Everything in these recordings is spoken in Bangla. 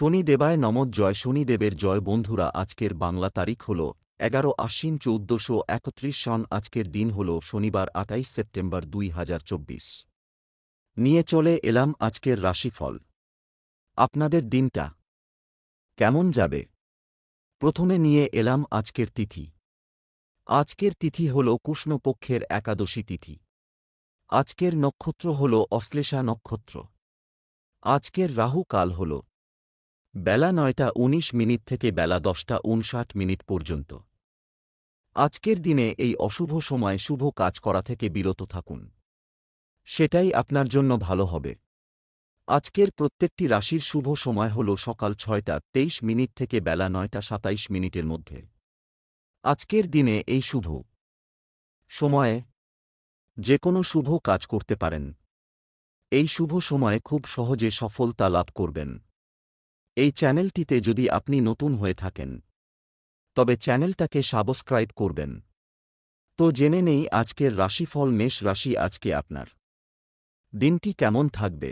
শনি দেবায় নমঃ জয় শনিদেবের জয় বন্ধুরা, আজকের বাংলা তারিখ হল এগারো আশ্বিন চৌদ্দশো একত্রিশ সন আজকের দিন হল শনিবার আটাইশ সেপ্টেম্বর দুই হাজার চব্বিশ। নিয়ে চলে এলাম আজকের রাশিফল। আপনাদের দিনটা কেমন যাবে? প্রথমে নিয়ে এলাম আজকের তিথি। আজকের তিথি হল কৃষ্ণপক্ষের একাদশী তিথি। আজকের নক্ষত্র হল অশ্লেষা নক্ষত্র। আজকের রাহু কাল হল বেলা নয়টা উনিশ মিনিট থেকে বেলা দশটা উনষাট মিনিট পর্যন্ত। আজকের দিনে এই অশুভ সময় শুভ কাজ করা থেকে বিরত থাকুন। সেটাই আপনার জন্য ভালো হবে। আজকের প্রত্যেকটি রাশির শুভ সময় হল সকাল ছয়টা তেইশ মিনিট থেকে বেলা নয়টা সাতাইশ মিনিটের মধ্যে। আজকের দিনে এই শুভ সময়ে যে কোনো শুভ কাজ করতে পারেন। এই শুভ সময়ে খুব সহজে সফলতা লাভ করবেন। এই চ্যানেলটিতে যদি আপনি নতুন হয়ে থাকেন, তবে চ্যানেলটাকে সাবস্ক্রাইব করবেন। তো জেনে নেই আজকের রাশিফল, মেষ রাশি আজকে আপনার। দিনটি কেমন থাকবে?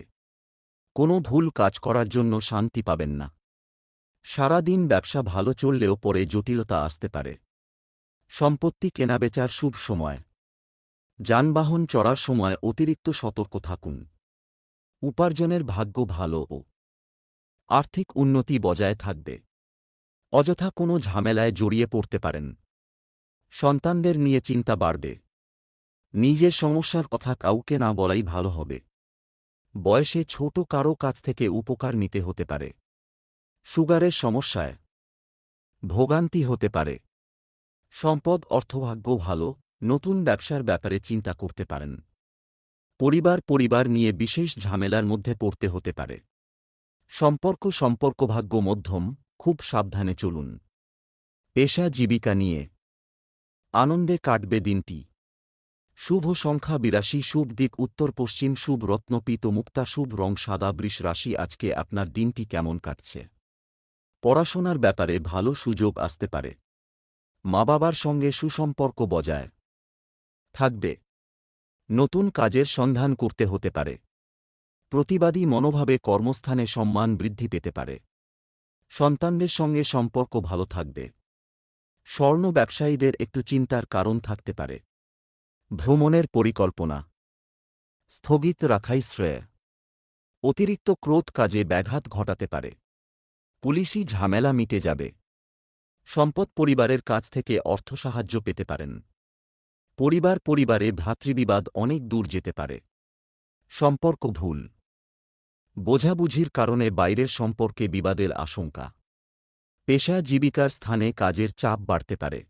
কোনো ভুল কাজ করার জন্য শান্তি পাবেন না। সারা দিন ব্যবসা ভালো চললেও পরে জটিলতা আসতে পারে। সম্পত্তি কেনাবেচার শুভ সময়। যানবাহন চড়ার সময় অতিরিক্ত সতর্ক থাকুন। উপার্জনের ভাগ্য ভালো ও আর্থিক উন্নতি বজায় থাকবে। অযথা কোনো ঝামেলায় জড়িয়ে পড়তে পারেন। সন্তানদের নিয়ে চিন্তা বাড়বে। নিজের সমস্যার কথা কাউকে না বলাই ভালো হবে। বয়সে ছোট কারও কাছ থেকে উপকার নিতে হতে পারে। সুগারের সমস্যায় ভোগান্তি হতে পারে। সম্পদ অর্থভাগ্য ভালো, নতুন ব্যবসার ব্যাপারে চিন্তা করতে পারেন। পরিবার পরিবার নিয়ে বিশেষ ঝামেলার মধ্যে পড়তে হতে পারে। সম্পর্ক সম্পর্কভাগ্য মধ্যম, খুব সাবধানে চলুন। পেশা জীবিকা নিয়ে। আনন্দে কাটবে দিনটি। শুভ সংখ্যা বিরাশি, শুভ দিক উত্তর পশ্চিম, শুভ রত্নপিত মুক্তা, শুভ রং সাদা, বৃষ রাশি, আজকে আপনার দিনটি কেমন কাটছে? পড়াশোনার ব্যাপারে ভালো সুযোগ আসতে পারে। মা বাবার সঙ্গে সুসম্পর্ক বজায় থাকবে। নতুন কাজের সন্ধান করতে হতে পারে। প্রতিবাদী মনোভাবে কর্মস্থানে সম্মান বৃদ্ধি পেতে পারে। সন্তানদের সঙ্গে সম্পর্ক ভালো থাকবে। স্বর্ণ ব্যবসায়ীদের একটু চিন্তার কারণ থাকতে পারে। ভ্রমণের পরিকল্পনা। স্থগিত রাখাই শ্রেয়। অতিরিক্ত ক্রোধ কাজে ব্যাঘাত ঘটাতে পারে। পুলিশি ঝামেলা মিটে যাবে। সম্পদ পরিবারের কাছ থেকে অর্থ সাহায্য পেতে পারেন। পরিবার পরিবারে ভ্রাতৃবিবাদ অনেক দূর যেতে পারে। সম্পর্ক ভুল। বোঝাবুঝির কারণে বাইরের সম্পর্কে বিবাদের আশঙ্কা। পেশা জীবিকার স্থানে কাজের চাপ বাড়তে পারে।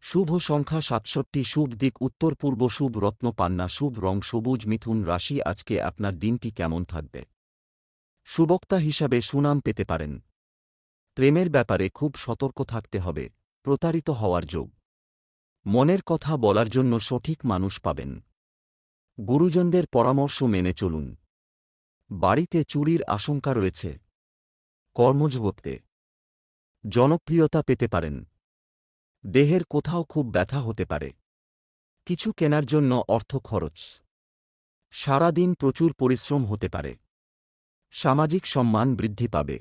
শুভ সংখ্যা সাতষট্টি, শুভ দিক উত্তর পূর্ব, শুভ রত্ন পান্না, শুভ রং সবুজ, মিথুন রাশি, আজকে আপনার দিনটি কেমন থাকবে? সুবক্তা হিসাবে সুনাম পেতে পারেন। প্রেমের ব্যাপারে খুব সতর্ক থাকতে হবে, প্রতারিত হওয়ার যোগ। মনের কথা বলার জন্য সঠিক মানুষ পাবেন। গুরুজনদের পরামর্শ মেনে চলুন। বাড়িতে চুরির আশঙ্কা রয়েছে। কর্মজগতে জনপ্রিয়তা পেতে পারেন। দেহের কোথাও খুব ব্যথা হতে পারে। কিছু কেনার জন্য অর্থ খরচ। সারাদিন প্রচুর পরিশ্রম হতে পারে। সামাজিক সম্মান বৃদ্ধি পাবে।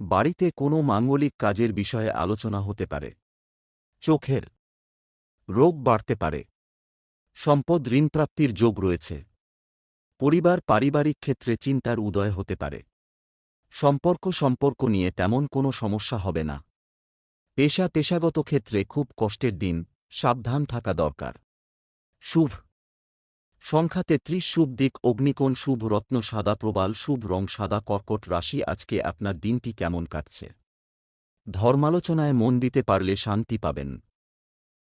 বাড়িতে কোনো মাঙ্গলিক কাজের বিষয়ে আলোচনা হতে পারে। চোখের রোগ বাড়তে পারে। সম্পদ ঋণপ্রাপ্তির যোগ রয়েছে। পরিবার পারিবারিক ক্ষেত্রে চিন্তার উদয় হতে পারে। সম্পর্ক সম্পর্ক নিয়ে তেমন কোনো সমস্যা হবে না। পেশা পেশাগত ক্ষেত্রে খুব কষ্টের দিন, সাবধান থাকা দরকার। শুভ। সংখ্যা তেত্রিশ, শুভ দিক, অগ্নিকোণ, শুভ রত্ন, সাদা প্রবাল, শুভ রং, সাদা কর্কট রাশি, আজকে আপনার দিনটি কেমন কাটছে? ধর্মালোচনায় মন দিতে পারলে শান্তি পাবেন।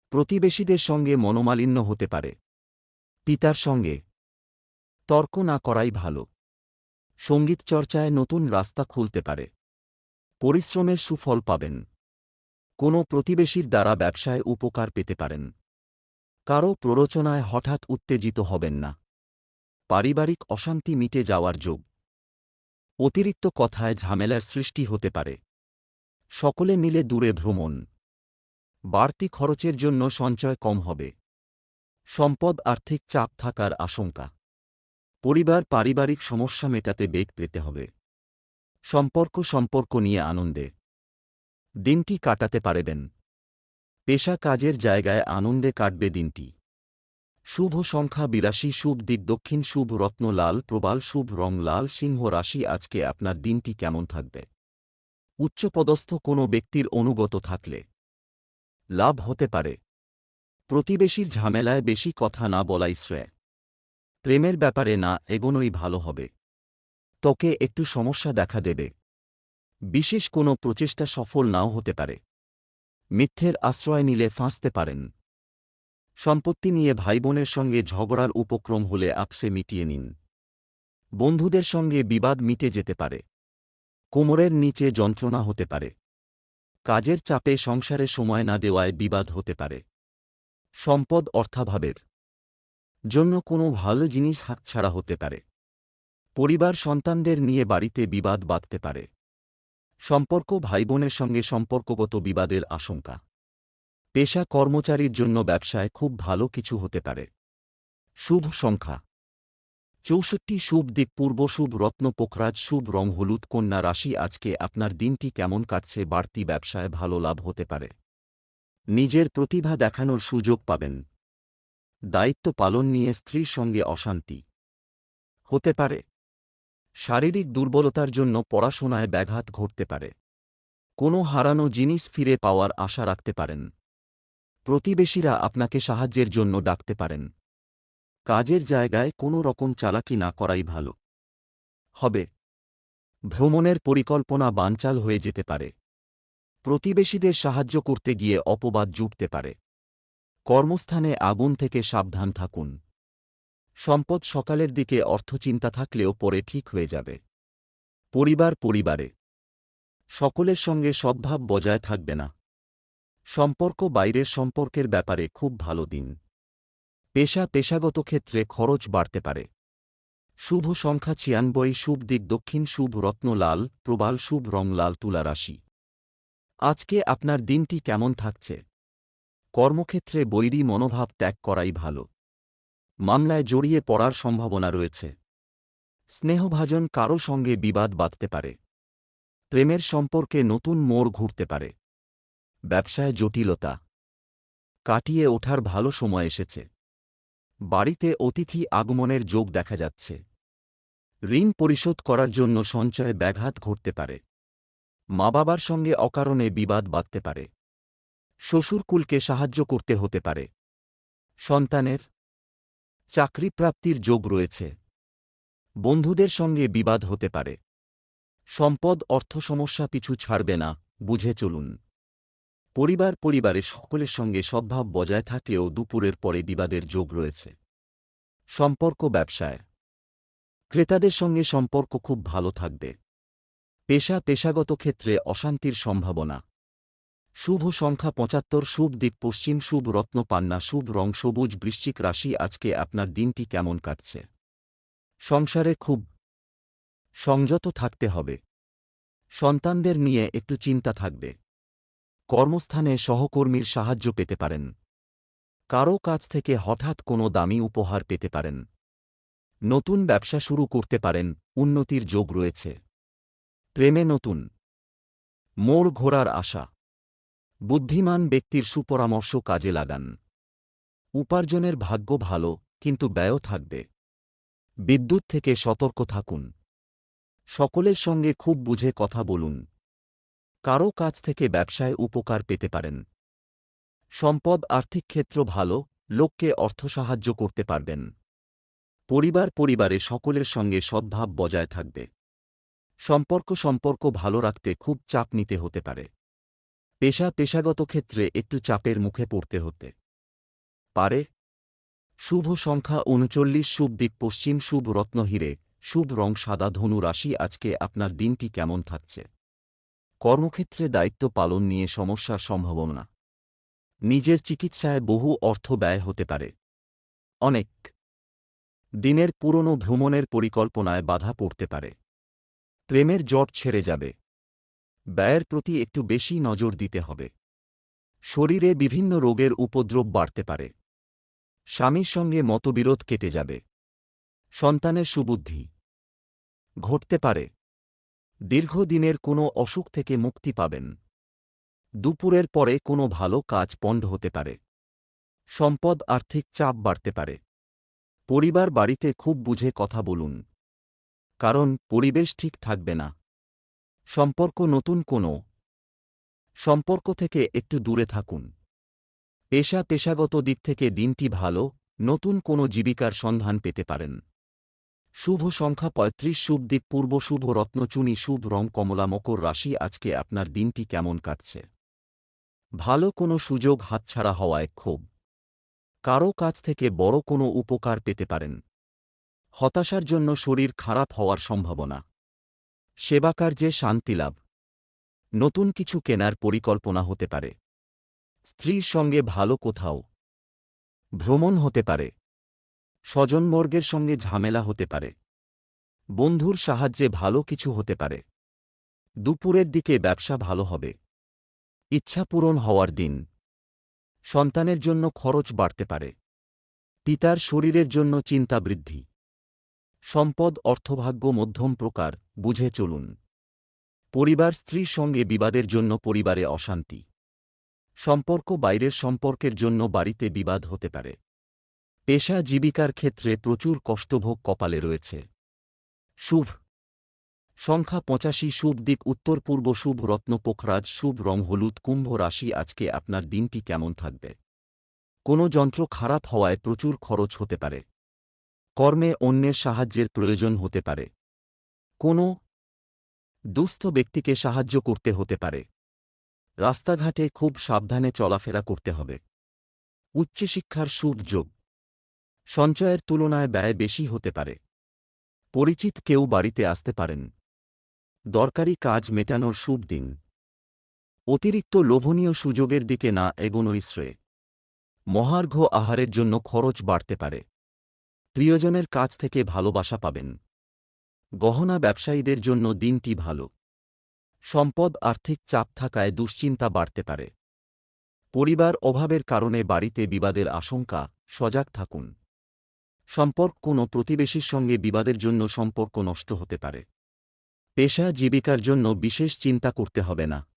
প্রতিবেশীদের সঙ্গে মনোমালিন্য হতে পারে। পিতার সঙ্গে তর্ক না করাই ভালো। সংগীত চর্চায় নতুন রাস্তা খুলতে পারে। পরিশ্রমের সুফল পাবেন। কোনো প্রতিবেশীর দ্বারা ব্যবসায় উপকার পেতে পারেন। কারও প্ররোচনায় হঠাৎ উত্তেজিত হবেন না। পারিবারিক অশান্তি মিটে যাওয়ার যোগ। অতিরিক্ত কথায় ঝামেলার সৃষ্টি হতে পারে। সকলে মিলে দূরে ভ্রমণ। বাড়তি খরচের জন্য সঞ্চয় কম হবে। সম্পদ আর্থিক চাপ থাকার আশঙ্কা। পরিবার পারিবারিক সমস্যা মেটাতে বেগ পেতে হবে। সম্পর্ক সম্পর্ক নিয়ে আনন্দে। দিনটি কাটাতে পারবেন। পেশা কাজের জায়গায় আনন্দে কাটবে দিনটি। শুভ সংখ্যা বিরাশি, শুভ দিক দক্ষিণ, শুভ রত্ন লাল, প্রবাল, শুভ রং লাল, সিংহ রাশি, আজকে আপনার দিনটি কেমন থাকবে? উচ্চপদস্থ কোনো ব্যক্তির অনুগত থাকলে লাভ হতে পারে। প্রতিবেশীর ঝামেলায় বেশি কথা না বলাই শ্রেয়। প্রেমের ব্যাপারে না এগোনোই ভালো হবে। ত্বকে একটু সমস্যা দেখা দেবে। বিশেষ কোনো প্রচেষ্টা সফল নাও হতে পারে। মিথ্যের আশ্রয় নিলে ফাঁসতে পারেন। সম্পত্তি নিয়ে ভাইবোনের সঙ্গে ঝগড়ার উপক্রম হলে আপসে মিটিয়ে নিন। বন্ধুদের সঙ্গে বিবাদ মিটে যেতে পারে। কোমরের নিচে যন্ত্রণা হতে পারে। কাজের চাপে সংসারে সময় না দেওয়ায় বিবাদ হতে পারে। সম্পদ অর্থাভাবের। জন্য কোনো ভালো জিনিস হাতছাড়া হতে পারে। পরিবার সন্তানদের নিয়ে বাড়িতে বিবাদ বাঁধতে পারে। সম্পর্ক ভাইবোনের সঙ্গে সম্পর্কগত বিবাদের আশঙ্কা। পেশা কর্মচারীর জন্য ব্যবসায় খুব ভালো কিছু হতে পারে। শুভ সংখ্যা। চৌষট্টি শুভ দিক পূর্ব শুভ রত্ন পোখরাজ শুভ রং হলুদ কন্যা রাশি আজকে আপনার দিনটি কেমন কাটছে বাড়তি ব্যবসায় ভালো লাভ হতে পারে। নিজের প্রতিভা দেখানোর সুযোগ পাবেন। দায়িত্ব পালন নিয়ে স্ত্রীর সঙ্গে অশান্তি। হতে পারে। শারীরিক দুর্বলতার জন্য পড়াশোনায় ব্যাঘাত ঘটতে পারে। কোনো হারানো জিনিস ফিরে পাওয়ার আশা রাখতে পারেন। প্রতিবেশীরা আপনাকে সাহায্যের জন্য ডাকতে পারেন। কাজের জায়গায় কোনো রকম চালাকি না করাই ভালো। হবে। ভ্রমণের পরিকল্পনা বানচাল হয়ে যেতে পারে। প্রতিবেশীদের সাহায্য করতে গিয়ে অপবাদ জুটতে পারে। কর্মস্থানে আগুন থেকে সাবধান থাকুন। সম্পদ সকালের দিকে অর্থচিন্তা থাকলেও পরে ঠিক হয়ে যাবে। পরিবার পরিবারে। সকলের সঙ্গে সদ্ভাব বজায় থাকবে না। সম্পর্ক বাইরের সম্পর্কের ব্যাপারে খুব ভালো দিন। পেশা পেশাগত ক্ষেত্রে খরচ বাড়তে পারে। শুভ সংখ্যা ছিয়ানব্বই, শুভ দিক দক্ষিণ, শুভ রত্ন লাল, প্রবাল, শুভ রং লাল, তুলা রাশি। আজকে আপনার দিনটি কেমন থাকছে? কর্মক্ষেত্রে বৈরী মনোভাব ত্যাগ করাই ভালো। মামলায় জড়িয়ে পড়ার সম্ভাবনা রয়েছে। স্নেহভাজন কারও সঙ্গে বিবাদ বাঁধতে পারে। প্রেমের সম্পর্কে নতুন মোড় ঘুরতে পারে। ব্যবসায় জটিলতা। কাটিয়ে ওঠার ভালো সময় এসেছে। বাড়িতে অতিথি আগমনের যোগ দেখা যাচ্ছে। ঋণ পরিশোধ করার জন্য সঞ্চয়ে ব্যাঘাত ঘটতে পারে। মা বাবার সঙ্গে অকারণে বিবাদ বাঁধতে পারে। শ্বশুরকুলকে সাহায্য করতে হতে পারে। সন্তানের চাকরি প্রাপ্তির যোগ রয়েছে। বন্ধুদের সঙ্গে বিবাদ হতে পারে। সম্পদ অর্থ সমস্যা পিছু ছাড়বে না, বুঝে চলুন। পরিবার পরিবারে সকলের সঙ্গে সদ্ভাব বজায় থাকলেও দুপুরের পরে বিবাদের যোগ রয়েছে। সম্পর্ক ব্যবসায়। ক্রেতাদের সঙ্গে সম্পর্ক খুব ভালো থাকবে। পেশা পেশাগত ক্ষেত্রে অশান্তির সম্ভাবনা। শুভ সংখ্যা পঁচাত্তর, শুভ দিক পশ্চিম, শুভ রত্ন পান্না, শুভ রং সবুজ, বৃশ্চিক রাশি, আজকে আপনার দিনটি কেমন কাটছে? সংসারে খুব সংযত থাকতে হবে। সন্তানদের নিয়ে একটু চিন্তা থাকবে। কর্মস্থানে সহকর্মীর সাহায্য পেতে পারেন। কারও কাছ থেকে হঠাৎ কোনো দামি উপহার পেতে পারেন। নতুন ব্যবসা শুরু করতে পারেন, উন্নতির যোগ রয়েছে। প্রেমে নতুন। মোড় ঘোরার আশা। বুদ্ধিমান ব্যক্তির সুপরামর্শ কাজে লাগান। উপার্জনের ভাগ্য ভালো, কিন্তু ব্যয়ও থাকবে। বিদ্যুৎ থেকে সতর্ক থাকুন। সকলের সঙ্গে খুব বুঝে কথা বলুন। কারও কাছ থেকে ব্যবসায় উপকার পেতে পারেন। সম্পদ, আর্থিক ক্ষেত্র ভালো, লোককে অর্থ সাহায্য করতে পারবেন। পরিবার, পরিবারে সকলের সঙ্গে সদ্ভাব বজায় থাকবে। সম্পর্ক সম্পর্ক ভালো রাখতে খুব চাপ নিতে হতে পারে। পেশা পেশাগত ক্ষেত্রে একটু চাপের মুখে পড়তে হতে পারে। শুভ সংখ্যা উনচল্লিশ, শুভ দিক পশ্চিম, শুভ রত্ন হিরে, শুভ রং সাদা, ধনু রাশি, আজকে আপনার দিনটি কেমন থাকছে? কর্মক্ষেত্রে দায়িত্ব পালন নিয়ে সমস্যার সম্ভাবনা। নিজের চিকিৎসায় বহু অর্থ ব্যয় হতে পারে। অনেক দিনের পুরনো ভ্রমণের পরিকল্পনায় বাধা পড়তে পারে। প্রেমের জট ছেড়ে যাবে। ব্যয়ের প্রতি একটু বেশি নজর দিতে হবে। শরীরে বিভিন্ন রোগের উপদ্রব বাড়তে পারে। স্বামীর সঙ্গে মতবিরোধ কেটে যাবে। সন্তানের সুবুদ্ধি ঘটতে পারে। দীর্ঘদিনের কোনো অসুখ থেকে মুক্তি পাবেন। দুপুরের পরে কোনো ভালো কাজ পণ্ড হতে পারে। সম্পদ আর্থিক চাপ বাড়তে পারে। পরিবার বাড়িতে খুব বুঝে কথা বলুন। কারণ পরিবেশ ঠিক থাকবে না। সম্পর্ক নতুন কোনো। সম্পর্ক থেকে একটু দূরে থাকুন। পেশা পেশাগত দিক থেকে দিনটি ভালো, নতুন কোনো জীবিকার সন্ধান পেতে পারেন। শুভ সংখ্যা পঁয়ত্রিশ, শুভ দিক পূর্ব, শুভ রত্নচুনি, শুভ রং, কমলা, মকর রাশি, আজকে আপনার দিনটি কেমন কাটছে? ভালো কোনো সুযোগ হাতছাড়া হওয়ায় ক্ষোভ। কারও কাছ থেকে বড় কোনো উপকার পেতে পারেন। হতাশার জন্য শরীর খারাপ হওয়ার সম্ভাবনা। সেবাকার্যে শান্তিলাভ নতুন কিছু কেনার পরিকল্পনা হতে পারে। স্ত্রীর সঙ্গে ভালো কোথাও। ভ্রমণ হতে পারে। স্বজনবর্গের সঙ্গে ঝামেলা হতে পারে। বন্ধুর সাহায্যে ভালো কিছু হতে পারে। দুপুরের দিকে ব্যবসা ভালো হবে। ইচ্ছা পূরণ হওয়ার দিন। সন্তানের জন্য খরচ বাড়তে পারে। পিতার শরীরের জন্য চিন্তা বৃদ্ধি। সম্পদ, অর্থভাগ্য, মধ্যম প্রকার, বুঝে চলুন। পরিবার, স্ত্রীর সঙ্গে বিবাদের জন্য পরিবারে অশান্তি। সম্পর্ক, বাইরের সম্পর্কের জন্য বাড়িতে বিবাদ হতে পারে। পেশা, জীবিকার ক্ষেত্রে প্রচুর কষ্টভোগ কপালে রয়েছে। শুভ। সংখ্যা পঁচাশি, শুভ দিক, উত্তর, পূর্ব শুভ, রত্ন, পোখরাজ, শুভ, রং, হলুদ, কুম্ভ রাশি, আজকে আপনার দিনটি কেমন থাকবে? কোনো যন্ত্র খারাপ হওয়ায় প্রচুর খরচ হতে পারে। কর্মে অন্যের সাহায্যের প্রয়োজন হতে পারে। কোনো দুস্থ ব্যক্তিকে সাহায্য করতে হতে পারে। রাস্তাঘাটে খুব সাবধানে চলাফেরা করতে হবে। উচ্চশিক্ষার শুভ যোগ সঞ্চয়ের তুলনায় ব্যয় বেশি হতে পারে। পরিচিত কেউ বাড়িতে আসতে পারেন। দরকারি কাজ মেটানোর শুভ দিন। অতিরিক্ত লোভনীয় সুযোগের দিকে না এগোনোই শ্রেয়। মহার্ঘ আহারের জন্য খরচ বাড়তে পারে। প্রিয়জনের কাছ থেকে ভালোবাসা পাবেন। গহনা ব্যবসায়ীদের জন্য দিনটি ভালো। সম্পদ আর্থিক চাপ থাকায় দুশ্চিন্তা বাড়তে পারে। পরিবার অভাবের কারণে বাড়িতে বিবাদের আশঙ্কা, সজাগ থাকুন। সম্পর্ক কোনো প্রতিবেশীর সঙ্গে বিবাদের জন্য সম্পর্ক নষ্ট হতে পারে। পেশা জীবিকার জন্য বিশেষ চিন্তা করতে হবে না।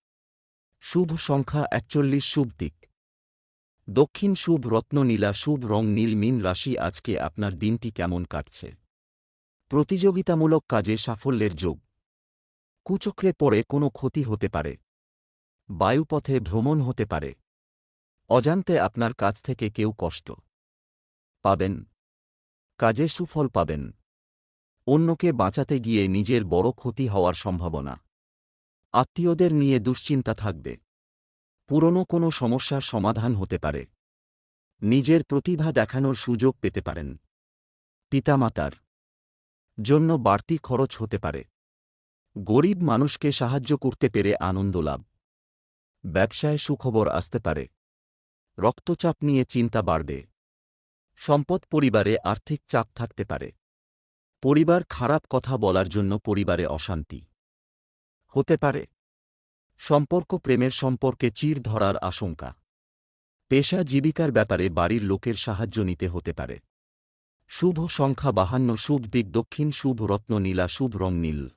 শুভ সংখ্যা একচল্লিশ শুভ দিক। দক্ষিণ শুভ রত্ন নীলা শুভ রং নীল মিন রাশি আজকে আপনার দিনটি কেমন কাটছে? প্রতিযোগিতামূলক কাজে সাফল্যের যোগ। কুচক্রে পড়ে কোনো ক্ষতি হতে পারে। বায়ুপথে ভ্রমণ হতে পারে। অজান্তে আপনার কাছ থেকে কেউ কষ্ট পাবেন। কাজে সুফল পাবেন। অন্যকে বাঁচাতে গিয়ে নিজের বড় ক্ষতি হওয়ার সম্ভাবনা। আত্মীয়দের নিয়ে দুশ্চিন্তা থাকবে। পুরনো কোনো সমস্যার সমাধান হতে পারে। নিজের প্রতিভা দেখানোর সুযোগ পেতে পারেন। পিতামাতার জন্য বাড়তি খরচ হতে পারে। গরিব মানুষকে সাহায্য করতে পেরে আনন্দ লাভ। ব্যবসায় সুখবর আসতে পারে। রক্তচাপ নিয়ে চিন্তা বাড়বে। সম্পদ পরিবারে আর্থিক চাপ থাকতে পারে। পরিবার খারাপ কথা বলার জন্য পরিবারে অশান্তি হতে পারে। সম্পর্ক প্রেমের সম্পর্কে চির ধরার আশঙ্কা। পেশা জীবিকার ব্যাপারে বাড়ির লোকের সাহায্য নিতে হতে পারে। শুভ সংখ্যা বাহান্ন, শুভ দিক দক্ষিণ, শুভ রত্ন নীলা, শুভ রং নীল।